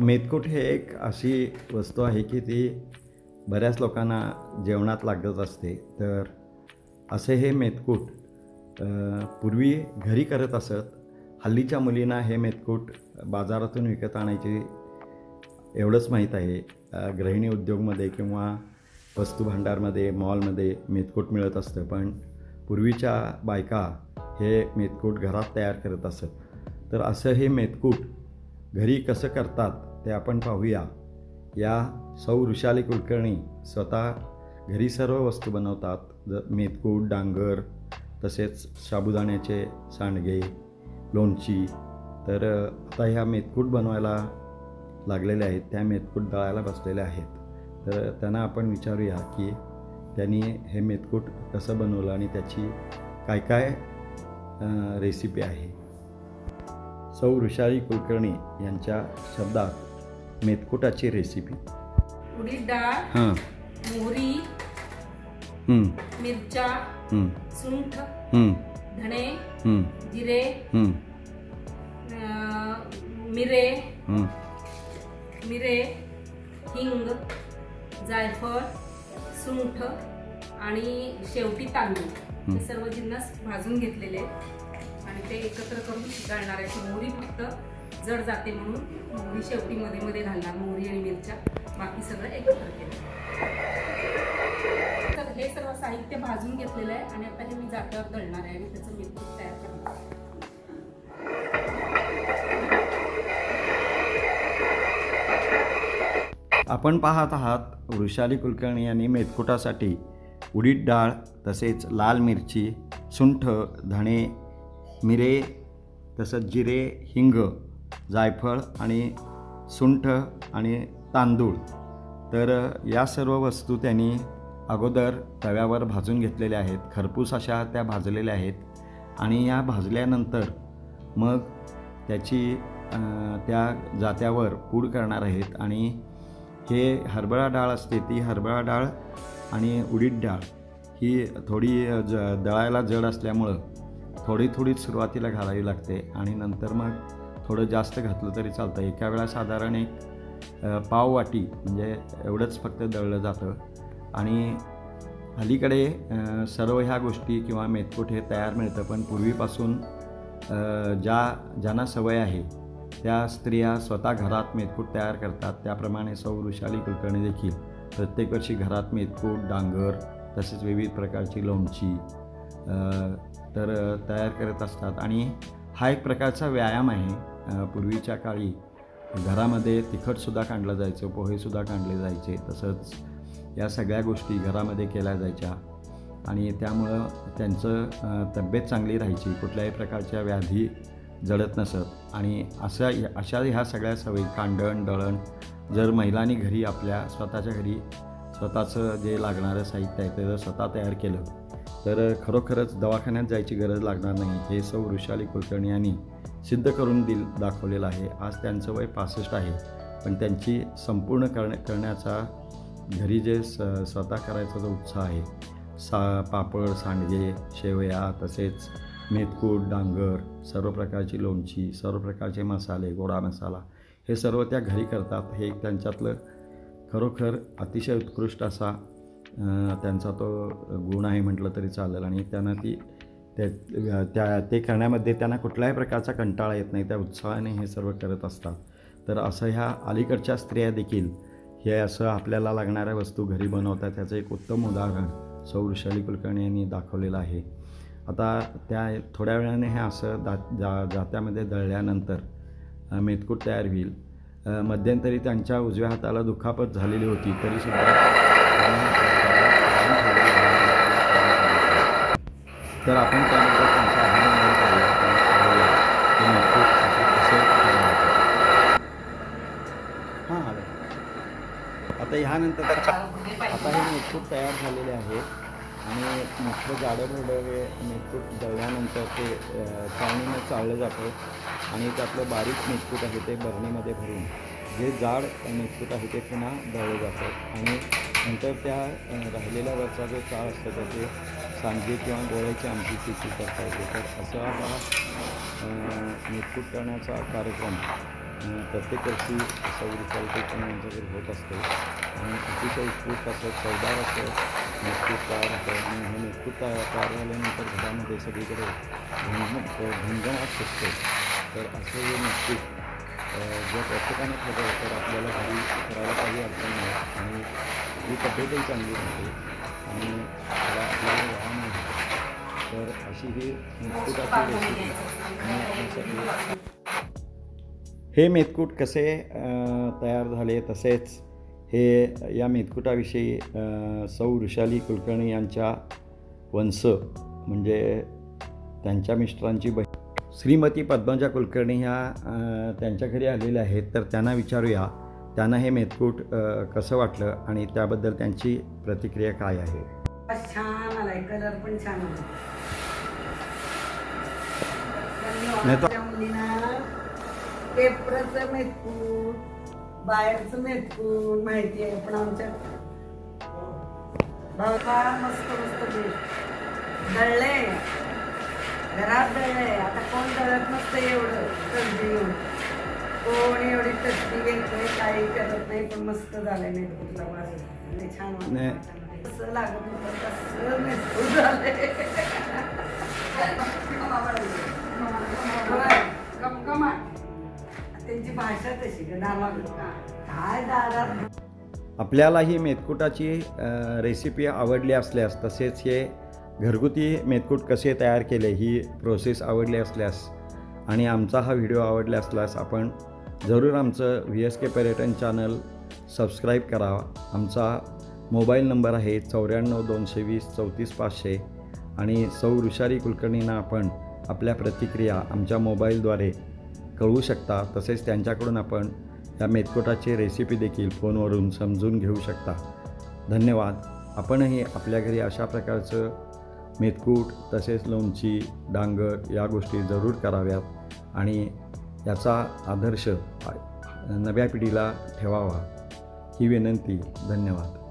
मेदकूट हे एक अशी वस्तू आहे की ती बऱ्याच लोकांना जेवणात लागत असते. तर असे हे मेतकूट पूर्वी घरी करत असत. हल्लीच्या मुलींना हे मेदकूट बाजारातून विकत आणायची एवढंच माहीत आहे. गृहिणी उद्योगमध्ये किंवा वस्तू भांडारमध्ये मॉलमध्ये मेदकूट मिळत असतं. पण पूर्वीच्या बायका हे मेदकूट घरात तयार करत असत. तर असं हे मेदकूट घरी कसं करतात ते आपण पाहूया. या सौ ऋषाली कुलकर्णी स्वतः घरी सर्व वस्तू बनवतात. ज मेदकूट डांगर तसेच साबुदाण्याचे सांडगे लोणची. तर आता ह्या मेदकूट बनवायला लागलेल्या आहेत. त्या मेदकूट दळायला बसलेल्या आहेत. तर त्यांना आपण विचारूया की त्यांनी हे मेदकूट कसं बनवलं आणि त्याची काय काय रेसिपी आहे? सौ ऋषाली कुलकर्णी यांच्या शब्दात मेदकुटाची रेसिपी उडीद डाळ हां. मोहरी मिरच्या हं, सुंठ धणे जिरे अं, मिरे. मिरे हिंग जायफळ सुंठ आणि शेवटी तांदूळ. हे सर्व जिन्नस भाजून घेतलेले आहेत. आणि ते एकत्र करून घालणार आहे मोहरी फक्त जड जाते म्हणून मी शेवटी मध्ये मध्ये घालणार मोहरी आणि मिरच्या. बाकी सगळं एकत्र केलं. तर हे सर्व साहित्य भाजून घेतलेलं आहे आणि आता हे मी जात्यावर दळणार आहे आणि त्याचं मिरपूट तयार करणार आपण पाहत आहात वृषाली कुलकर्णी यांनी मेदकुटासाठी उडीद डाळ तसेच लाल मिरची सुंठ धणे मिरे तसंच जिरे हिंग जायफळ आणि सुंठ आणि तांदूळ. तर या सर्व वस्तू त्यांनी अगोदर तव्यावर भाजून घेतलेल्या आहेत. खरपूस अशा त्या भाजलेल्या आहेत आणि या भाजल्यानंतर मग त्याची त्या जात्यावर पूड करणार आहेत आणि हे हरभरा डाळ असते ती हरभरा डाळ आणि उडीद डाळ ही थोडी ज दळायला जड असल्यामुळं थोडी थोडी सुरुवातीला घालावी लागते आणि नंतर मग थोडं जास्त घातलं तरी चालतं. एका वेळा साधारण एक पाव वाटी म्हणजे एवढंच फक्त दळलं जातं. आणि अलीकडे सर्व ह्या गोष्टी किंवा मेथकोट हे तयार मिळतं पण पूर्वीपासून ज्या ज्यांना सवय आहे त्या स्त्रिया स्वतः घरात मेथकूट तयार करतात. त्याप्रमाणे सौ वृषाली कुलकर्णी देखील प्रत्येक वर्षी घरात मेथकूट डांगर तसेच विविध प्रकारची लोणची तर तयार करत असतात. आणि हा एक प्रकारचा व्यायाम आहे. पूर्वीच्या काळी घरामध्ये तिखटसुद्धा काढलं जायचं पोहेसुद्धा काढले जायचे तसंच या सगळ्या गोष्टी घरामध्ये केल्या जायच्या. आणि त्यामुळं त्यांचं तब्येत चांगली राहायची कुठल्याही प्रकारच्या व्याधी जळत नसत. आणि अशा अशा ह्या सगळ्या सवयी कांडण दळण जर महिलांनी घरी आपल्या स्वतःच्या घरी स्वतःचं जे लागणारं साहित्य आहे ते जर स्वतः तयार केलं तर खरोखरच दवाखान्यात जायची गरज लागणार नाही. हे सौ वृषाली कुलकर्णी यांनी सिद्ध करून दिल दाखवलेलं आहे. आज त्यांचं वय पासष्ट आहे. पण त्यांची संपूर्ण करण्या करण्याचा घरी जे स स्वतः करायचा जो उत्साह आहे सा पापड सांडगे शेवया तसेच मेथकूट डांगर सर्व प्रकारची लोणची सर्व प्रकारचे मसाले गोडा मसाला हे सर्व त्या घरी करतात. हे एक त्यांच्यातलं खरोखर अतिशय उत्कृष्ट असा त्यांचा तो गुण आहे म्हटलं तरी चालेल. आणि त्यांना ती त्या त्या ते करण्यामध्ये त्यांना कुठल्याही प्रकारचा कंटाळा येत नाही त्या उत्साहाने हे सर्व करत असतात. तर असं ह्या अलीकडच्या स्त्रिया देखील हे असं आपल्याला लागणाऱ्या वस्तू घरी बनवतात त्याचं एक उत्तम उदाहरण सौ वृषाली कुलकर्णी यांनी दाखवलेलं आहे. आता त्या थोड्या वेळाने हे असं दा जा जात्यामध्ये दळल्यानंतर मेतकूट तयार होईल. मध्यंतरी त्यांच्या उजव्या हाताला दुखापत झालेली होती तरीसुद्धा तर आपण त्यानंतर त्यांचा अभिनंदन करूया आणि पाहूया की मेथकूट असे कसे तयार होतात. हां आलं आता आता हे मेथकूट तयार झालेले आहे आणि मोठं जाडं भरडं हे मेथकूट दळल्यानंतर ते अ, चाळणीनं चाळलं जातं. आणि त्यातलं बारीक मेथकूट आहे ते बरणीमध्ये भरून. जे जाड मेथकूट आहे ते पुन्हा दळलं जातं. आणि नंतर त्या राहिलेल्या वरचा जो चाळ असतो त्याचे सांजे किंवा गोळ्याची आमची ती करता येते. तर असा हा अ, करण्याचा कार्यक्रम प्रत्येक वर्षी सौर कुलकर्णी यांच्याकडे होत असते. आणि अतिशय उत्कृष्ट असं चौदार असं मेतकूट असतं आणि हे मेतकूट तयार झाल्यानंतर घरामध्ये सगळीकडे झणझण झणझणाट सुटते. तर असं हे मेतकूट जर प्रत्येकाने ठरवलं तर आपल्याला घरी करायला काही अडचण नाही. आणि ही तब्येतही चांगली राहते. आणि त्याला आपल्याला वाहन होतो तर अशी ही नेतृत्वाची रेसिपी मी आपल्यासाठी हे मेतकूट कसे तयार झाले? तसेच हे या मेतकुटाविषयी अ, सौ ऋषाली कुलकर्णी यांच्या वंश म्हणजे त्यांच्या मिस्टरांची बहीण. श्रीमती पद्मजा कुलकर्णी ह्या त्यांच्या घरी आलेल्या आहेत. तर त्यांना विचारूया त्यांना हे मेतकूट अ, कसं वाटलं? आणि त्याबद्दल त्यांची प्रतिक्रिया काय आहे? छान आलाय कलर पण छान नाही मुलींना पेपरचं मेतकूट बाहेरचं मेतकूट माहिती आहे पण आमच्या भावा मस्त मस्त बेस्ट दळले घरात दळले आता कोण दळत नसतं एवढं. तसबी घेऊन कोण एवढी तसबी घेत नाही काही करत नाही पण मस्त झालंय मेतकूटला वास छान. वाटतं. कसं लागत होतं कसं झालंय. कमकमा. त्यांची भाषा तशी काय दादा? आपल्याला ही मेतकुटाची रेसिपी आवडली असल्यास तसेच हे घरगुती मेतकूट कसे तयार केले ही प्रोसेस आवडली असल्यास आणि आमचा हा व्हिडिओ आवडला असल्यास आपण जरूर आमचं व्ही एस के पर्यटन चॅनल सबस्क्राईब करा. आमचा मोबाईल नंबर आहे चौऱ्याण्णव दोनशे वीस चौतीस पाचशे आणि सौ ऋषारी कुलकर्णींना आपण आपल्या प्रतिक्रिया आमच्या मोबाईलद्वारे कळवू शकता. तसेच त्यांच्याकडून आपण या मेतकोटाची रेसिपी देखील फोनवरून समजून घेऊ शकता. धन्यवाद. आपणही आपल्या घरी अशा प्रकारचं मेतकूट तसेच लोणची डांगर या गोष्टी जरूर कराव्यात आणि याचा आदर्श नव्या पिढीला ठेवावा. ही विनंती. धन्यवाद.